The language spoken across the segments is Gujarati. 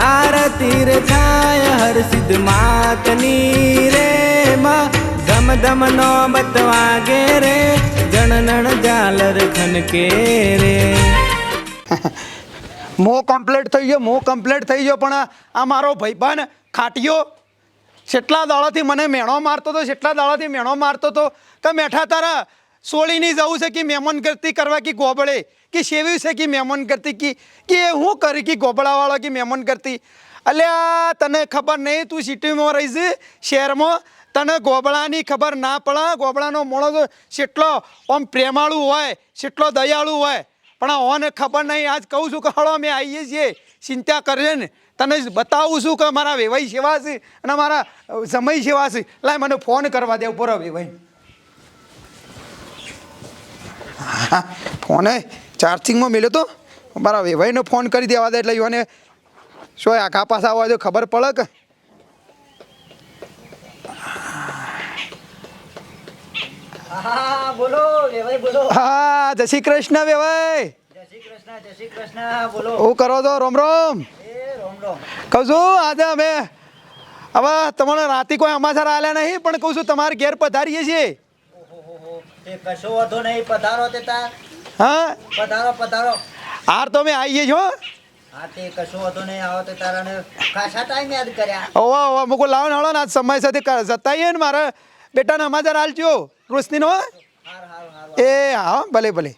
આરતી રે થાય, હર સિદ્ધ માતની રે માં. ધમ ધમ નો બતવાગે રે જણનણ ઝાલર ખનકે રે. મો કમ્પ્લીટ થઈ ગયો, મો કમ્પ્લીટ થઈ ગયો, પણ આ મારો ભાઈબાન ખાટિયો જેટલા દાડાથી મને મેણો મારતો હતો, જેટલા દાડાથી મેણો મારતો હતો કે મેઠા તારા સોળીની જવું છે કે મહેમાન કરતી કરવા કે ગોબળે? કે સેવ્યું છે કે મહેમાન કરતી કે કે હું કરી કે ગોબળાવાળો કે મહેમાન કરતી અલ્યા તને ખબર નહીં, તું સિટીમાં રહીશ, શહેરમાં. તને ગોબળાની ખબર ના પડે. ગોબળાનો તો કેટલો આમ પ્રેમાળુ હોય કેટલો દયાળુ હોય. પણ ઓને ખબર નહીં. આજ કહું છું કે હળો અમે આવીએ છીએ. ચિંતા કરીએ ને. તને બતાવું છું કે મારા વેવાઈ સેવા છે અને મારા સમય સેવા છે. લાય મને ફોન કરવા દે ઉપર વેવાઈ. હા ફોને? ચાર્જિંગમાં મેલ્યો તો? મારા વેવાઈને ફોન કરી દેવા દે એટલે યુવાને શું આખા પાસા આવવા જો ખબર પડે કે? હા જય શ્રી કૃષ્ણ વેવાઈ. હું કરો છો? રોમ રોમ? કહું છું આજે અમે હવે તમને રાતે કોઈ સમાચાર આલ્યા નહીં પણ કહું છું તમારે ઘેર પધારીએ છીએ. ઓહોહોહો. કશો વાંધો નહીં પધારો તે તાર. હા? પધારો પધારો. તો અમે આવીએ છો? હા તે કશો વાંધો નહીં આવો તે તારાને ખાસા ટાઈમ યાદ કર્યા. ઓવા ઓવા મુકો લાવો ને હળો ના સમય સાથે જતાઈએ ને મારે બેટાને સમાચાર આલજો રોશનીનો હાર હાર હાર. એ હા ભલે ભલે.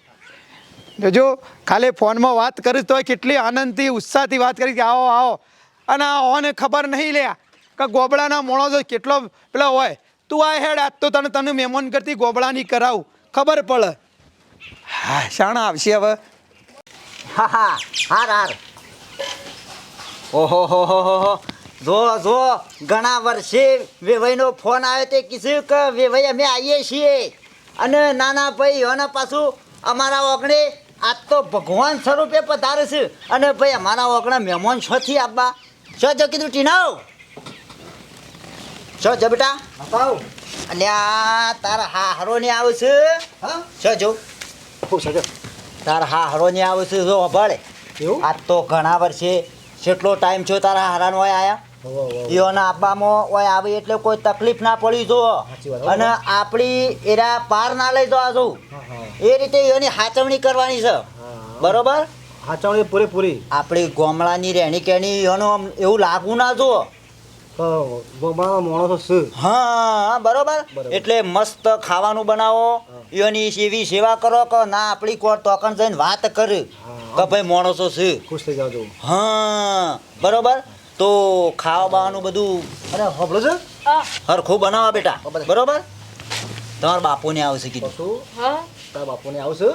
જોજો ખાલી ફોનમાં વાત કરીશ તો કેટલી આનંદથી ઉત્સાહથી વાત કરી કે આવો આવો. અને આ ઓને ખબર નહીં લે કે ગોબડાના મોણો તો કેટલો પેલો હોય. તું આ હેડ આજ તો તને તને મહેમાન કરતી ગોબળાની કરાવું. ખબર પડે. હા, શાણા આવશે હવે. હા હા, હાર હાર. ઓહો, હો હો હો હો. જો જો, ઘણા વર્ષે વેવાઈનો ફોન આવ્યો તે કીધું કે વેવાઈ, અમે આવીએ છીએ. અને નાના ભાઈ અને પાછું અમારા ઓગણે આજ તો ભગવાન સ્વરૂપે પધારે છે. અને ભાઈ, અમારા ઓગણા મહેમાન છથી આપવા છો જો કીધું, ટીનાવ? છો જો બેટા. અલ્યા તારા હા હરો ને આવે છે. છો જો. તારા હા હરો ને આવે છે જો અભાડે એવું? આજ તો ઘણા વર્ષે કેટલો ટાઈમ છો તારા હારાન હોય આયા. ઈઓના આપવામાં હોય આવી એટલે કોઈ તકલીફ ના પડી જો. અને આપણી એરા પાર ના લઈ જવા જો. એ રીતે એની હાચવણી કરવાની છે. બરોબર? હાચવણી પૂરેપૂરી. આપણી ગોમળાની રહેણી કેણી એનું એવું લાગવું ના જો. ગોબાનો માણસો છે હા બરોબર. એટલે મસ્ત ખાવાનું બનાવો. એની એવી સેવા કરો કે ના આપણી કોણ તોકણ જઈને વાત કર કે ભાઈ માણસો છે. ખુશ થઈ જાવ હા બરોબર? તો ખાવા બાવાનું બધું અરે હોબળો છે? હરખું બનાવો બેટા. બરોબર. તમારા બાપુને આવશે કીધું. પશુ તારા બાપુને આવશે.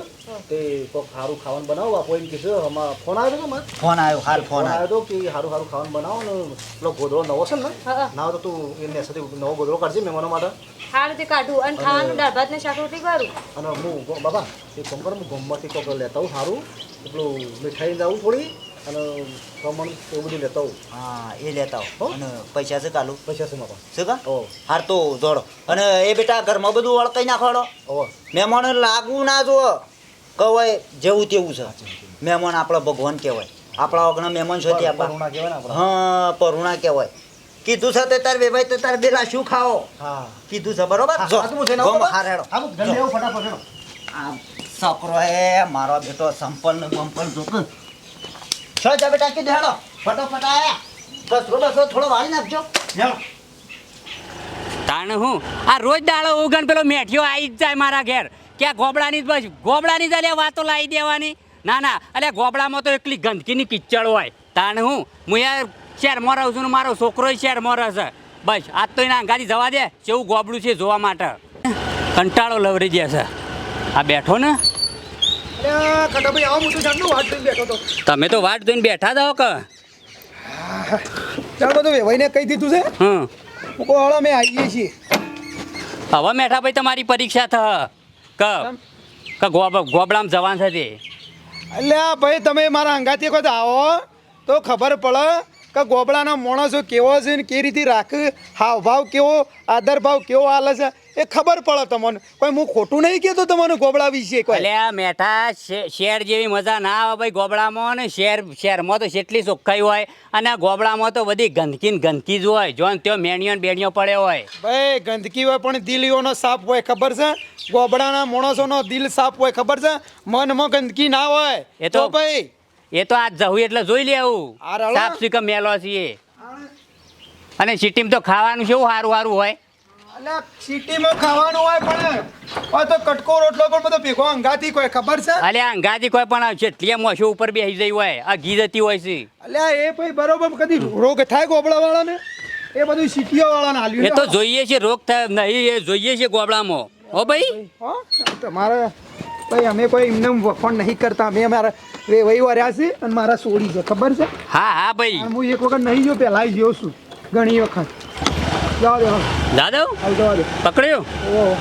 તે કોક સારું ખાવાનું બનાવો બાપુ એમ કહેશે અમાર ફોન આવ્યો હતો મારે. ફોન આવ્યો હાલ ફોન આવ્યો હતો કે સારું સારું ખાવાનું બનાવો ને પેલો ગોદરો નવો છે ને ના તો તું એને સાથે નવો ગોદરો કાઢજે મહેમાનો માટે. હાલ તે કાઢું. અને ખાવાનું દાળ ભાત ને શાક રોટલી કરું. અને હું બાબા એ કોમ કર હું ગમમાંથી કોક લેતા હું સારું પેલું મીઠાઈ લાવું થોડી. અને કમણ એવું બધું લેતા આવું હા એ લેતા આવો હો? અને પૈસા છે કાલું? પૈસા છે બાપા શું કા? હાર તો જોડો. અને એ બેટા ઘરમાં બધું વળકાઈ નાખવાડો. મહેમાન લાગવું ના જુઓ. કહેવાય જેવું તેવું છે. મહેમાન આપણા ભગવાન કહેવાય. આપણા ઓગણા મહેમાન છે તે આપણા. પરુણા કહેવાય ને હા પરુણા કહેવાય. કીધું છે તે તાર બેભાઈ તો તાર બેલા શું ખાઓ? હા. કીધું છે બરોબર? હા, જો હા, તો હું જઈને આવું ગોમ બાબા? હાર હેડો. હા, હું ઘરે આવું ફટાફટ. આ છોકરો એ મારો બેટો સંપલ ને બંપલ જોક છો જા બેટા કીધું હેડો. ફટોફટ આયા. કચરો બસરો થોડો વાળી નાખજો. તાણ હું? આ રોજ દાડો ઉગણ પેલો મેઠિયો આવી જ જાય મારા ઘેર. ક્યાં ગોબડાની જ બસ ગોબડાની જ અલ્યા વાતો લાવી દેવાની. ના ના, અલ્યા ગોબડામાં તો એટલી ગંદકીની કિચડ હોય. તાણ હું? હું યાર શહેરમાં રહું છું ને મારો છોકરો શહેરમાં રહેશે બસ, આજ તો એના અંગાથી જવા દે. કેવું ગોબડું છે જોવા માટે. કંટાળો લવરી છે. આ બેઠો ને? તમે તો વાટ જોઈને બેઠા જાઓ કે? ચાલ બધું વેવાઈને કહી દીધું છે? હમ. હું કહું હળો મેં આવીએ છીએ. હવે મેઠા ભાઈ તમારી પરીક્ષા થ. કે કે ગોબ ગોબડામાં જવાન છે એટલે ભાઈ તમે મારા અંગાથી કોઈ આવો તો ખબર પડે કે ગોબડાના માણસો કેવો છે ને કેવી રીતે રાખ હાવભાવ કેવો આદર ભાવ કેવો હાલે છે? એ ખબર પડે તમને. કોઈ હું ખોટું નહીં કહેતો તમને ગોબડા વિશે કોઈ. એટલે આ મેઠા શેર જેવી મજા ના આવે ભાઈ ગોબળામાં ને શેર શહેરમાં તો કેટલી ચોખ્ખાઈ હોય અને આ ગોબડામાં તો બધી ગંદકી ને ગંદકી જ હોય. જો ને ત્યાં મેણિયો ને બેણિયો પડ્યો હોય. ભાઈ ગંદકી હોય પણ દિલીઓનો સાફ હોય ખબર છે? ગોબડાના માણસોનો દિલ સાફ હોય ખબર છે? મનમાં ગંદકી ના હોય. એ તો- ભાઈ. એ તો આજ જવું એટલે જોઈ લેવું? સાફ સિકમ મેલો છીએ. અને સિટીમાં તો ખાવાનું કેવું સારું સારું હોય? અલ્યા સિટીમાં ખાવાનું હોય પણ હોય તો કટકો રોટલો પણ બધો ભેગો અંગાથી કોઈ ખબર છે? અલે આ કોઈ પણ જેટલી મોશું ઉપર બેસી જઈ હોય આ ઘી જતી હોય છે. અલ્યા એ ભાઈ બરોબર કદી રોગ થાય ગોબડા વાળાને એ બધું સિટીઓ વાળાને હાલ્યું એ તો જોઈએ છે રોગ થાય નહીં એ જોઈએ છે ગોબડામાં. હો ભાઈ? હો તમારે ભાઈ અમે કોઈ એમને વખોણ નહીં કરતા. અમે અમારા વે વહી વર્યા છે અને મારા સોડી છે ખબર છે? હા હા ભાઈ. હું એક વખત નહીં જો પહેલા જોઉં છું ઘણી વખત. જવા દે હાલ દાદા હાલ પકડ્યો? ઓહો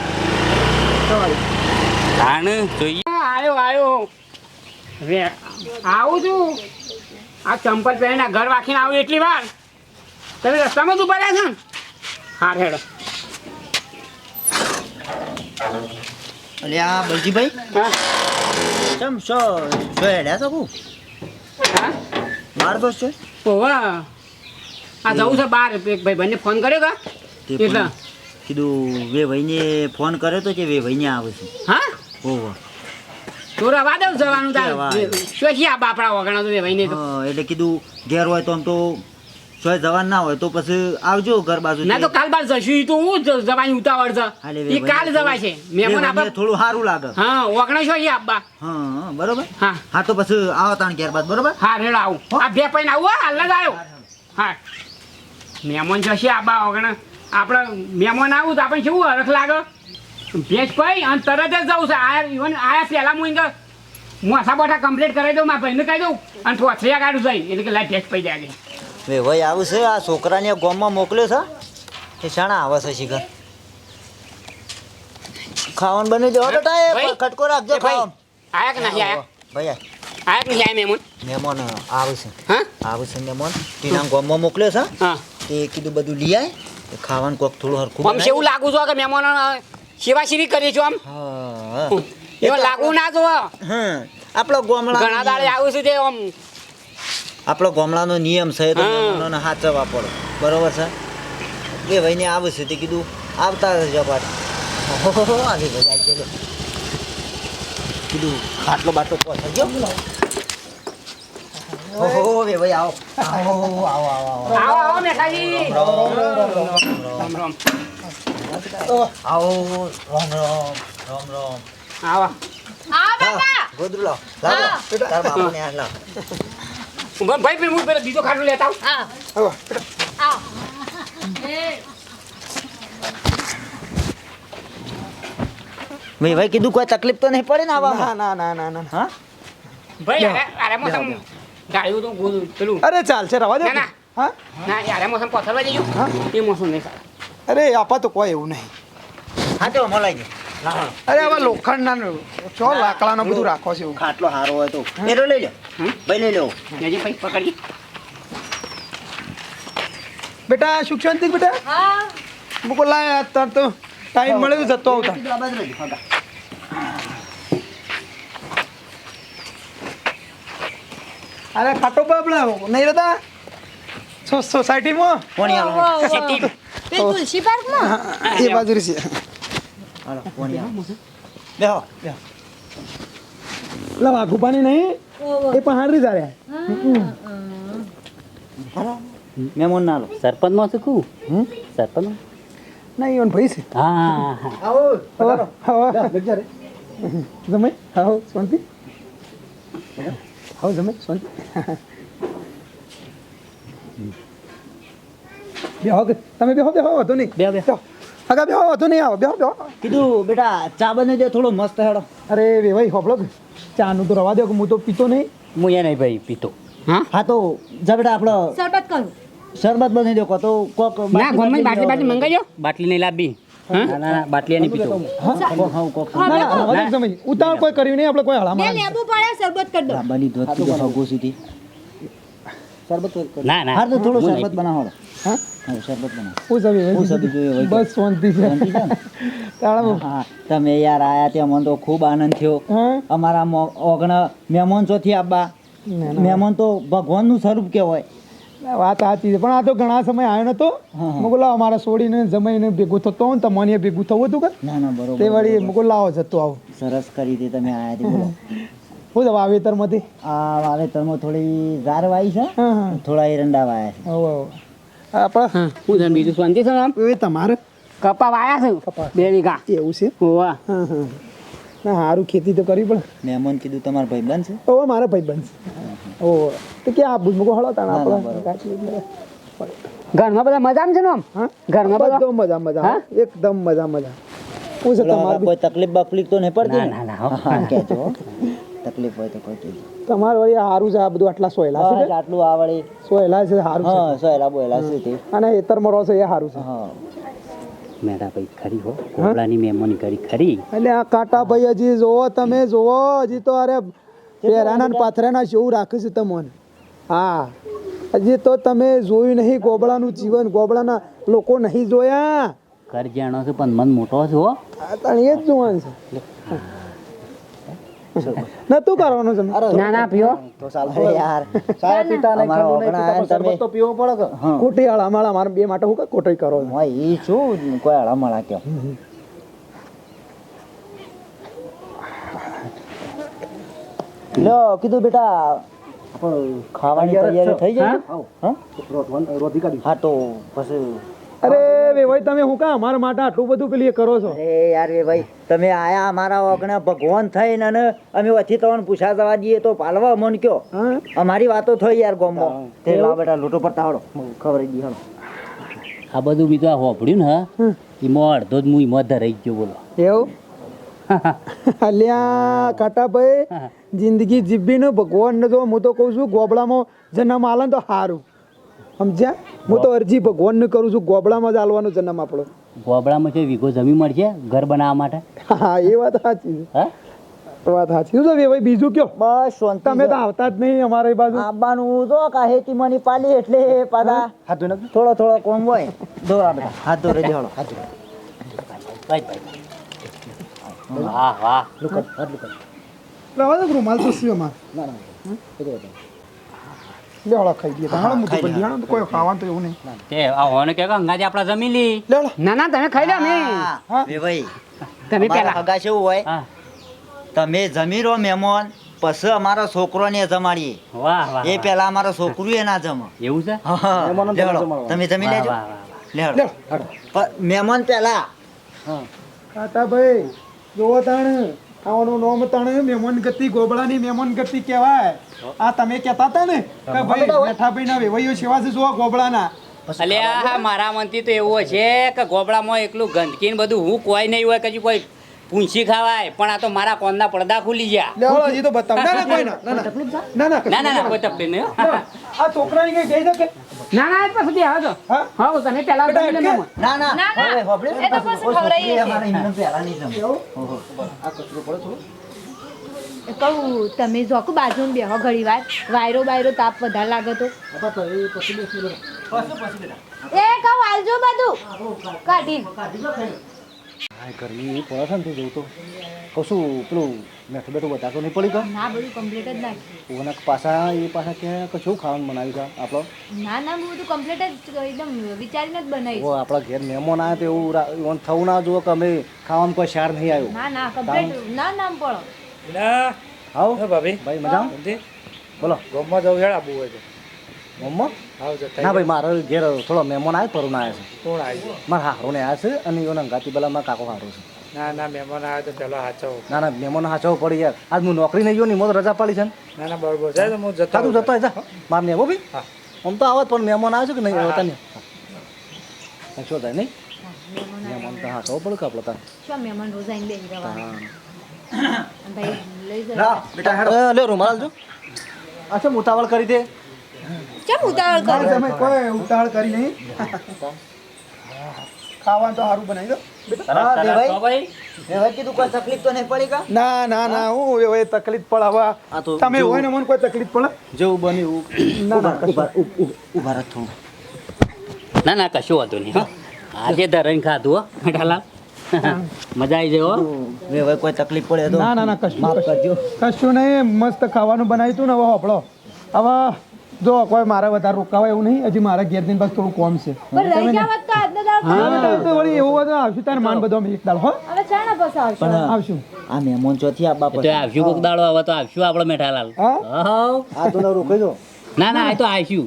જવા જોઈએ. આવ્યો આવ્યો હવે આવું છું. આ ચંપલ પહેરીને ઘર વાંખીને આવું એટલી વાર. તમે રસ્તામાં જ ઊભા રહ્યા છો ને? હા હેડો. અલે આ બલજીભાઈ હા? ચમ શો શો હેડ્યા છો કુ હા? મારો દોસ્ત છે? ઓવા આ જવું છે બહાર. એક ભાઈ ફોન કર્યો કા? એટલે. કીધું વે ભાઈને ફોન કર્યો તો કે વે ભાઈને આવે છે. હા? ઓહો. રવા દઉં જવાનું તાર. શું આ બાપડા વગણા તો ભાઈ તો? એટલે કીધું ઘેર હોય તો આમ તો સોય જવાન ના હોય તો પછી આવજો ઘર બાજુ ના તો કાલ બાર જશું. તો હું જવાની ઉતાવળ છે. એ કાલ જવાય છે. મેમન આપણે થોડું સારું લાગે. હા વગણા શું છે આબ્બા હા બરોબર? હા. હા તો પછી આવો તાણ ઘેર બાદ બરોબર? હા રેડ આવું. આ બે પૈન આવું હાલ જ આવ્યો હા. મહેમાન જશે આબા વગણ આપણે મહેમાન આવું તો આપણે કેવું હરખ લાગે? ભેજ પઈ અને તરત જ જવું છે. આયા ઇવન આયા પહેલાં હું અહીંયા મોસા બોઠા કમ્પ્લીટ કરાવી દઉં મારા ભાઈને કહી દઉં અને પોથરિયા કાઢું જઈ એટલે કે લાઈ ભેંસ પડી જાય વે ભાઈ આવું છે? આ છોકરાને ગોમમાં મોકલ્યો છે? એ શાણા આવે છે શિખર. ખાવાનું બની દેવો બેટા એ ખટકો રાખજો ભાઈ આયા કે નહીં? આયા? ભાઈ આયા. કે નહીં? આયા મહેમાન? મહેમાન આવે છે. હા? આવે છે મહેમાન. ટીના ગોમમાં મોકલ્યો છે? હા. તે કીધું બધું લઈ આય. તે ખાવાનું કોક થોડું હરખું આમ એવું લાગુ છો કે મહેમાનો સેવા શીરી કરીએ છો આમ? હા. એમાં લાગુ ના જો આપણો ગોમડા ઘણા દાડે આવું છું તે આમ. આપણો ગોમડાનો નિયમ છે તો. મહેમાનોને સાચવવા પડે. બરોબર છે? એ ભાઈને આવું છું તે કીધું આવતા રહેજો પાછા આવી ભાઈ. કીધું ખાટલો બાટલો ગયો ઓહો વે ભાઈ આવો આવો આવો આવો આવો આવો આવો મેઠાજી રામ રામ આવો રામ રામ રામ રામ આવો હા બાપા ગોદરું લાવ લાવ લાવ. તાર બાપાને આ લાવ ઊભા ભાઈ પેલું હું પેલો બીજો ખાટલો લેતા આવું હા આવો. આવ એ મેં ભાઈ કીધું કોઈ તકલીફ તો નહીં પડે ને આવામાં ના ના ના ના હા ભાઈ અરે અરે મોસમ ગાયું તો પેલું. અરે ચાલશે રવા દે. ના, ના. હા? ના યાર મોસમ પથરવા જઈજો હા? એ મોસમ નહીં સારું અરે આપા તો કોઈ એવું નહીં. હા તો અમો લઈ જાય અરે આવા લોખંડના ચો લાકડાનો બધું રાખો છે ખાટલો સારો હોય તો. એરો લઈ લો ભાઈ લઈ લો જજી ભાઈ પકડી. બેટા સુખ શાંતિ બેટા? હા. મૂકો લાય તાર તો ટાઈમ મળે તો જતો આવતા આ બાજુ લઈ લો, હા, અરે ખાટો બાબડા નહીં રહેતા સો- સોસાયટીમાં? પોણી આલો સિટી. તે તુલસી પાર્કમાં? એ બાજુ છે. હાલો પોણી આલો બેહો પેલા વાઘુપાની નહીં? એ પણ હારી તારે મેમોન નાલો. સરપંચમાં શું કહું સરપંચ નહીં એવન ભાઈ છે. હા હા આવો આવો. જમે આવો શાંતિ. આવો જમે? શાંતિ બેહો કે તમે બેહો બેહો વાંધો નહીં. બે બે. આગા બેહો વાંધો નહીં આવો બેહો બેહો કીધું બેટા ચા બની દે થોડો મસ્ત હેડો. અરે બે ભાઈ હોપડો કે. ચાનું તો રવા દો કે હું તો પીતો નહીં. હું એ નહીં ભાઈ પીતો. હા? હા તો જા બેટા આપણો શરબત કરું. શરબત બની દો કો તો કોક ના ગમે બાટલી બાટલી મંગાઈ બાટલી નહીં લાવવી. ના ના ના બાટલી નહીં પીતો કોક કોક ના ના તમે ઉતાવળ કોઈ કર્યું નહીં આપણે કોઈ બે હળામાં લેબુ પડે શરબત કરી દો. બની દો તું હગો સુધી શરબત કરી ના ના. હાર તો થોડો શરબત બનાવો હા? હા? શરબત બનાવો. હું સભી હું સભી જોઈએ બસ શાંતિ છે. શાંતિ છે હા તમે યાર આયા ત્યાં મને તો ખૂબ આનંદ થયો. અમારા ઓગણા મહેમાન ચોથી આબા. મહેમાન તો ભગવાનનું સ્વરૂપ કહેવાય. ના, વાત સાચી છે. પણ આ તો ઘણા સમય આવ્યો નતો. હા, હા. મારા છોડીને જમાઈને ભેગું થતો હોય ને તમને ભેગું થવું હતું કે? ના ના બરોબર તે વળી મોકલાવો મુકુ લાવો જતો આવો. સરસ કરી દે તમે આયા હતી બોલો. હું તો વાવેતરમાંથી? આ વાવેતરમાં થોડી ગાર વાઈ છે થોડા એરંડા વાયા છે. આપણે હા હું છે બીજું શાંતિ છે આમ એ તમારે. કપા વાયા છે. બે વીઘા. એવું છે? હોવા. હા હા. ના સારું ખેતી તો કરવી પડે મહેમાન કીધું તમારા ભાઈ બનશે ઓ મારા ભાઈ બનશે ઓ તો કે આ મૂકો હળો તાણ ના, ના, આપણે? કાચી ઘરમાં બધા મજામાં છે ને આમ? હા? ઘરમાં બધા? એકદમ મજા મજા. એકદમ મજા મજા. હું છે બોલો, તમારે કોઈ તકલીફ બકલીફ તો નહીં પડતી ના? ના ના. કહેજો તકલીફ હોય તો કોઈ કહેજો તમારે વળી હારું છે આ બધું આટલા સોયલા છે આટલું આ વળી. સોયલા છે સારું છે. હા સોયલા બોયલા છે તે. અને હેતરમાં રહો છે એ સારું છે. હા. મેડા ભાઈ ખરી હો. કોબળાની મેમોની કરી ખરી. એટલે આ કાટા ભાઈ હજી જોવો તમે જોવો હજી તો અરે પેરાના પાથરાના જેવું રાખે છે તમને. હા. હજી તો તમે જોયું નહીં ગોબળાનું જીવન. ગોબળાના લોકો નહીં જોયા. ઘર જાણો છે પણ મન મોટો છો હો. એ જ જોવાનું છે. નતું કરવાનું છે. ના ના પીઓ. તો ચાલતો યાર. ચા પીતા નહીં ઠંડુ નહીં પીતા આયા પણ ને શરબત તો પીવો પડે કે? હા ખોટી માળા મારા બે માટે હું ખોટી કરો? હું ઈ છું કોઈ હળમળા કયો. લો કીધું બેટા પણ ખાવાની તૈયારી થઈ જાય હા? રોધી કાઢ્યું હા તો પછી અરે ભાઈ તમે હું કા અમારા માટે આટલું બધું પેલી કરો છો? અરે યાર વે ભાઈ તમે આયા અમારા ઓગણે ભગવાન થઈને અને અમે વચ્ચે તમને પૂછા જવા દઈએ તો પાલવા મન કયો. અમારી વાતો થઈ યાર ગોમમાં. તે લા બેટા લોટો પર તાવડો. ખબર દી હણો આ બધું બીજું આ હોભળ્યું ને હા? એમાં અડધો જ હું એમાં ધરાઈ ગયો બોલો. એવું? અલ્યા કાટાભાઈ જિંદગી જીવવીને ભગવાનને જો હું તો કહું છું ગોબડામાં જન્મ આલે તો સારું સમજ્યા હું તો અરજી ભગવાનને કરું છું ગોબડામાં જ આલવાનો જન્મ આપણો ગોબડામાં છે વીઘો જમીન મળશે ઘર બનાવવા માટે હા એ વાત સાચી હા છે વાત સાચી શું ભાઈ બીજું કયો બસ શાંતિ તમે તો આવતા જ નહીં અમારી બાજુ આબાનું તો કા હેતી મની પાલી એટલે પાછા હાથો નથી થોડો થોડો કોમ હોય દોરા બધા હાથો રે દે હાથો ભાઈ ભાઈ વાહ વાહ લુક હાથ ને રૂમાલ તો સીઓ માં ના ના એ તો. લે હળો ખાઈ દઈએ હળો મુઠ્ઠી પર લીહાણો તો કોઈ ખાવાનું તો એવું નહીં તે આ હોને કે અંગાજી આપણા જમી લી ના ના તમે ખાઈ લો હા વે ભાઈ તમે પેલા હગા કેવું હોય તમે જમી રહો મહેમાન પછી છોકરો છોકરોને જમાડીએ વાહ વાહ એ પેલા અમારો છોકરું એ ના જમે એવું છે. તમે જમી લેજો વાહ વાહ લે હળો. પણ મહેમાન પેલા કાટાભાઈ જોવો તાણ આવાનું નોમ તણે મહેમાન ગતિ ગોબળાની મહેમાન ગતિ કહેવાય આ તમે કહેતા હતા ને કે ભાઈ મેઠાભાઈ ના વેવાઈઓ સેવા છે જોવા ગોબડાના. અલ્યા મારા મનથી તો એવું છે કે ગોબળામાં એકલું ગંદકી ને બધું હું કોઈ નહીં હોય કજી કોઈ ઊંચી ખાવાય પણ આ તો મારા કોનના પડદા ખુલી ગયા. લે ના ના ના ના ના. કોઈ તકલીફ નહીં આ છોકરાની કઈ ગઈ શકે? તમે ઓહો. આ કચરો પડો ઘડી વાર. વાયરો બાયરો તાપ વધારે લાગે એ કહું હાલજો બધું. આ ગરમી પડે છે ને તે જોઉં તો. કશું પેલું મેઠું બેઠું બતાતો નહીં પડી ગયો? ના બધું કમ્પ્લીટ જ નાખ્યું. ઓના પાછા એ પાછા કે કશું ખાવાનું બનાવ્યું છે આપણો? ના ના હું બધું કમ્પ્લીટ જ એકદમ વિચારીને જ બનાવી ઓ આપણા ઘેર મહેમાન આવ્યા તો એવું રા- થવું ના જુઓ કે અમે ખાવામાં કોઈ શાર નહીં આવ્યો. ના ના કમ્પ્લીટ ના ના પડો આવો ભાઈ ભાઈ મજા બોલો. ગોમમાં જવું હેડ આબુ હોય તો. મમ્મા? ના ભાઈ મારા ઘેર થોડો મહેમાન આવે પરુણ આવ્યા છે. કોણ આવી મારા હારોને આવ્યા છે અને એનો અંગાતી મારા કાકો હારો છે. ના ના મહેમાન આવે તો પેલો હાચો ના ના મહેમાન હાચવો પડી યાર. આજ હું નોકરી નહીં ગયો ને રજા પાડી છે ને. ના ના બરોબર. જાય તો હું જતો તું જતો જા. માર ને ભાઈ. આમ તો આવત પણ મહેમાન આવે છે કે નહીં આવતા નહીં. શું થાય નહીં? મહેમાન તો હાચવો પડે કે આપણે તાર? શું મહેમાન રોજ આવીને બેસી રહેવાનું? હા. ભાઈ લઈ જાય લાવ, બેટા હેડો. એ, લે રૂમાલ જો અચ્છા મુતાવળ કરી દે? ચમ ઉતાવળ કરો? તમે કોઈ ઉતાવળ કરી નહીં. ખાવાનું તો સારું બનાવી દો. હા, સરસ દેવાઈ. હો ભાઈ. હવે કીધું કોઈ તકલીફ તો નહીં પડી કા? ના ના ના હું હવે તકલીફ પડે હવે તમે હોય ને મને કોઈ તકલીફ પડે? જેવું બન્યું એવું. ના ના કશું. ઊભા ઉભા- ઊભા રહો થોડું. ના ના કશું હતું નહીં આજે ધરણ ખાધું હો મેઠાલાલ મજા આવી જાય હવે કોઈ તકલીફ પડે તો? ના ના ના કશું કશું નહીં મસ્ત ખાવાનું બનાવ્યું હતું ને હવે હવે જો કોઈ મારે વધારે રોકાવા એવું નહીં હજી મારા ઘેર દિન પાસ થોડું કોમ છે. એવું હોય તો આવશું તારે માન બધો એક દાળ હો. આવશો. આવશું. આ મહેમાન ચોથી આ એ તો બાપા આવશું કોક દાડો હવે તો આવશું આપણે મેઠાલાલ. હા? આ તો ના રોકાઈ દો. ના ના આ તો આવશું.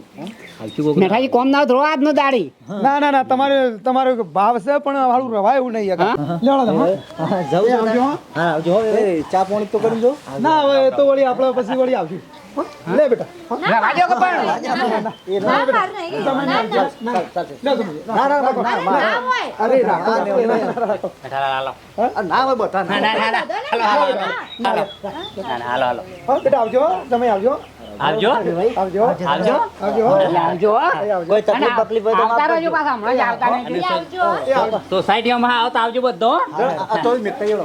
આવશું મેઠાજી કોમ ના ધ્રો આજનો દાડી. ના ના ના તમારે તમારો ભાવ છે પણ વાળું રવાય એવું નહીં. તમે, આવજો, હા. આવજો ચા પાણી તો કરી જો ના હવે તો વળી આપણે પછી વળી આવશું? લે બેટા. રવા દો કે પણ ના નહીં ના ના લે તમે. ના ના ના, ના ના ના હોય અરે રાખો મેઠાલાલ હાલો ના હોય બધા ના ના ના ના ના હાલો હાલો હાલો ના ના હાલો હાલો બેટા આવજો. તમે આવજો આવજો આવજો આવજો આવજો. એ કોઈ તકલીફ તકલીફ હોય તો આવતા રહેજો પાછા હમણાં જ આવતા નહીં આવજો એ સોસાયટીમાં આવતા આવજો બધો તો મેં કઈ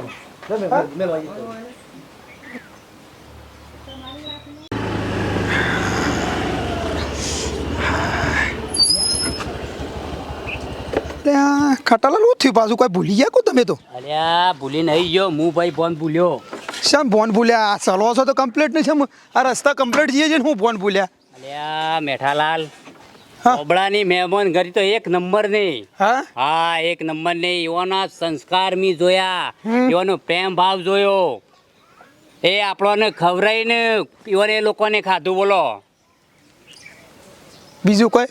ત્યાં ખટાલા નું થયું? પાછું કોઈ ભૂલી ગયા કો તમે તો? અલ્યા ભૂલી નહીં ગયો. હું ભાઈ ફોન ભૂલ્યો. શેમ ફોન ભૂલ્યા? આ સલો છો તો કમ્પ્લીટ નહીં? છે આ રસ્તા કમ્પ્લીટ જઈએ છે ને હું ફોન ભૂલ્યા? અલ્યા મેઠાલાલ ઓબળાની મહેમાન ઘરી તો એક નંબર નહીં. હા? હા એક નંબર નહીં. એવાના સંસ્કાર મી જોયા. એવાનો પ્રેમ ભાવ જોયો. એ આપણને ખવરાઈને એવાને એ લોકોને ખાધું બોલો. બીજું કોઈ?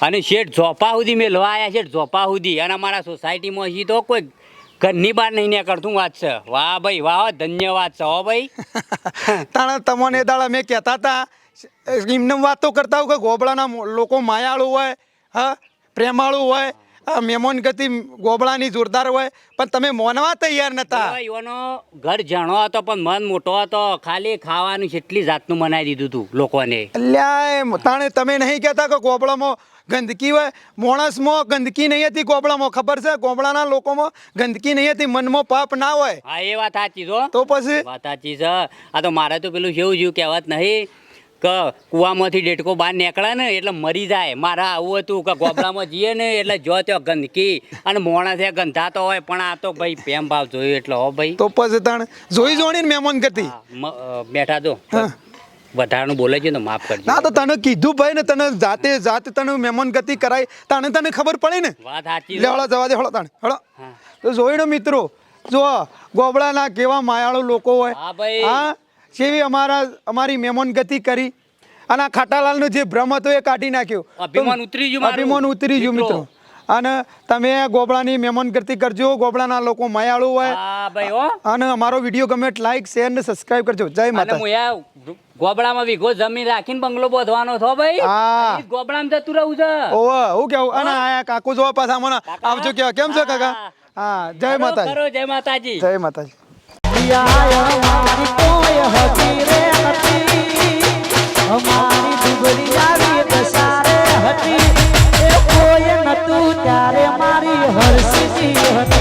અને શેઠ ઝોપા સુધી મેં આયા શેઠ ઝોપા સુધી. અને અમારા સોસાયટીમાં હજી તો કોઈ ઘરની બહાર નહીં નીકળતું વાત છે. વાહ ભાઈ વાહ ધન્યવાદ છે હો ભાઈ. તાણે તમને દાડા મેં કહેતા હતા એમને વાતો કરતા હોય કે ગોબળાના લોકો માયાળુ હોય હા પ્રેમાળુ હોય મેમોન ગતિ ગોબળાની જોરદાર હોય પણ તમે મોનવા તૈયાર નતા. એવાનો ઘર જાણો હતો પણ મન મોટો હતો. ખાલી ખાવાનું જેટલી જાતનું મનાવી દીધું હતું લોકોને. અલ્યા તાણે તમે નહીં કહેતા કે ગોબડામાં ગંદકી હોય માણસમાં ગંદકી નહીં હતી કોબળામાં ખબર છે? કોબળાના લોકોમાં ગંદકી નહીં હતી મનમાં પાપ ના હોય. હા એ વાત સાચી છો તો પછી? વાત સાચી છે. આ તો મારે તો પેલું જેવું જેવું કહેવત નહીં કે કૂવામાંથી ડેટકો બહાર નીકળે ને એટલે મરી જાય. મારે આવું હતું કે ગોબડામાં જઈએ ને એટલે જો ત્યાં ગંદકી અને મોણસે ગંધાતો હોય પણ આ તો ભાઈ પ્રેમ ભાવ જોયું એટલે હો ભાઈ. તો પછી તણ જોઈ ને મહેમાન કરતી? બેઠા તો વધારાનું બોલે છે ને માફ કરજો. ના તો તને કીધું ભાઈ ને તને જાતે જાત તને મહેમાન ગતિ કરાય તાણે તને ખબર પડે ને? વાત સાચી લે હળો જવા દે હળો તાણે હળો. તો જોઈને મિત્રો જો ગોબડાના કેવા માયાળુ લોકો હોય. હા ભાઈ. હા જેવી અમારા અમારી મહેમાન ગતિ કરી અને આ ખાટાલાલનો જે ભ્રમ હતો એ કાઢી નાખ્યો. અભિમાન ઉતરી ગયું અભિમાન ઉતરી ગયું મિત્રો. અને તમે ગોબળાની મહેમાન કરતી કરજો. ગોબળાના લોકો માયાળુ હોય. હા ભાઈ હો. અને અમારો વીડિયો ગમે લાઈક શેર ને સબસ્ક્રાઇબ કરજો. જય માતા ગોબડામાં વીઘો જમીન રાખીને બંગલો બાંધવાનો છો ભાઈ? હા. ગોબડામાં જતું રહું છે. ઓવે હું કેવું? અને આયા કાકુ જોવા પાછા મને. આવજો કે કેમ છો કાકા? હા. જય માતા માતાજી. જય માતાજી. જય માતાજી. અમારી ડુબરી આવી ત્યારે મારી હર્ષિની હતી.